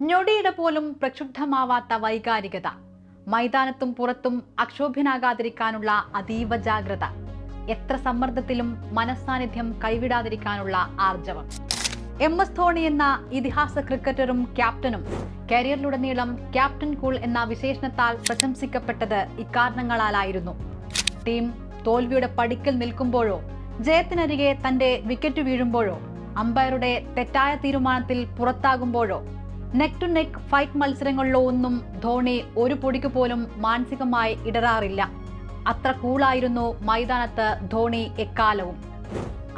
ഞൊടിയിട പോലും പ്രക്ഷുബ്ധമാവാത്ത വൈകാരികത. മൈതാനത്തും പുറത്തും അക്ഷോഭ്യനാകാതിരിക്കാനുള്ള അതീവ ജാഗ്രത. എത്ര സമ്മർദ്ദത്തിലും മനസ്സാന്നിധ്യം കൈവിടാതിരിക്കാനുള്ള ആർജവം. എം എസ് ധോണി എന്ന ഇതിഹാസ ക്രിക്കറ്ററും ക്യാപ്റ്റനും കരിയറിലുടനീളം ക്യാപ്റ്റൻ കൂൾ എന്ന വിശേഷണത്താൽ പ്രശംസിക്കപ്പെട്ടത് ഇക്കാരണങ്ങളാലായിരുന്നു. ടീം തോൽവിയുടെ പടിക്കൽ നിൽക്കുമ്പോഴോ ജയത്തിനരികെ തന്റെ വിക്കറ്റ് വീഴുമ്പോഴോ അമ്പയറുടെ തെറ്റായ തീരുമാനത്തിൽ പുറത്താകുമ്പോഴോ നെക്ക് ടു നെക്ക് ഫൈറ്റ് മത്സരങ്ങളിലോ ഒന്നും ധോണി ഒരു പൊടിക്ക് പോലും മാനസികമായി ഇടറാറില്ല അത്ര കൂളായിരുന്നു മൈതാനത്ത് ധോണി എക്കാലവും.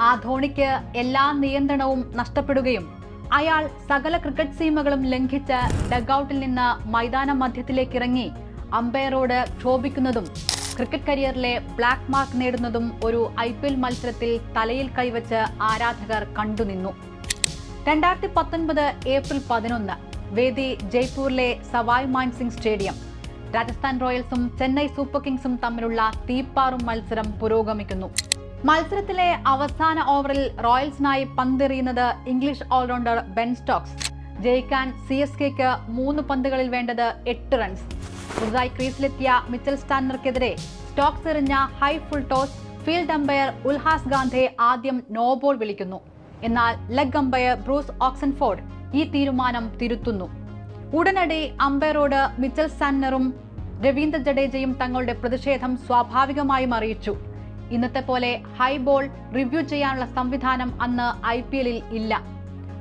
ആ ധോണിക്ക് എല്ലാ നിയന്ത്രണവും നഷ്ടപ്പെടുകയും അയാൾ സകല ക്രിക്കറ്റ് സീമകളും ലംഘിച്ച് ഡഗ്ഔട്ടിൽ നിന്ന് മൈതാന മധ്യത്തിലേക്ക് ഇറങ്ങി അമ്പയറോട് ക്ഷോഭിക്കുന്നതും ക്രിക്കറ്റ് കരിയറിലെ ബ്ലാക്ക് മാർക്ക് നേടുന്നതും ഒരു ഐ മത്സരത്തിൽ തലയിൽ കൈവച്ച് ആരാധകർ കണ്ടുനിന്നു. രണ്ടായിരത്തി പത്തൊൻപത് ഏപ്രിൽ പതിനൊന്ന് വേദി ജയ്പൂരിലെ സവായ് മാൻസിംഗ് സ്റ്റേഡിയം. രാജസ്ഥാൻ റോയൽസും ചെന്നൈ സൂപ്പർ കിങ്സും തമ്മിലുള്ള തീപ്പാറും മത്സരം പുരോഗമിക്കുന്നു. മത്സരത്തിലെ അവസാന ഓവറിൽ റോയൽസിനായി പന്തെറിയുന്നത് ഇംഗ്ലീഷ് ഓൾറൗണ്ടർ ബെൻ സ്റ്റോക്സ്. ജയിക്കാൻ സി എസ് കെക്ക് മൂന്ന് പന്തുകളിൽ വേണ്ടത് എട്ട് റൺസ്. പുതുതായി ക്രീസിലെത്തിയ മിച്ചൽ സ്റ്റാൻഡർക്കെതിരെ സ്റ്റോക്സ് എറിഞ്ഞ high full toss field umpire Ulhas Gandhe ആദ്യം നോബോൾ വിളിക്കുന്നു. എന്നാൽ ലെഗ് അമ്പയർ ബ്രൂസ് ഓക്സൻഫോർഡ് ഈ തീരുമാനം തിരുത്തുന്നു. ഉടനടി അമ്പയറോട് മിച്ചൽ സാന്നറും രവീന്ദ്ര ജഡേജയും തങ്ങളുടെ പ്രതിഷേധം സ്വാഭാവികമായും അറിയിച്ചു. ഇന്നത്തെ പോലെ ഹൈ ബോൾ റിവ്യൂ ചെയ്യാനുള്ള സംവിധാനം അന്ന് ഐ പി എല്ലിൽ ഇല്ല.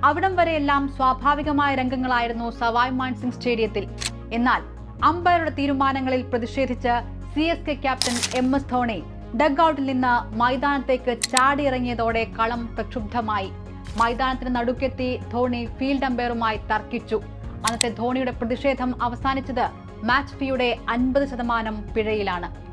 അവിടം വരെയെല്ലാം സ്വാഭാവികമായ രംഗങ്ങളായിരുന്നു സവായ് മാൻസിംഗ് സ്റ്റേഡിയത്തിൽ. എന്നാൽ അമ്പയറുടെ തീരുമാനങ്ങളിൽ പ്രതിഷേധിച്ച് C S K captain M S Dhoni dug ഔട്ടിൽ നിന്ന് മൈതാനത്തേക്ക് ചാടിയിറങ്ങിയതോടെ കളം പ്രക്ഷുബ്ധമായി. മൈതാനത്തിന് നടുക്കെത്തി ധോണി ഫീൽഡ് അമ്പയറുമായി തർക്കിച്ചു. അന്നത്തെ ധോണിയുടെ പ്രതിഷേധം അവസാനിച്ചത് മാച്ച് ഫീയുടെ അൻപത് ശതമാനം പിഴയിലാണ്.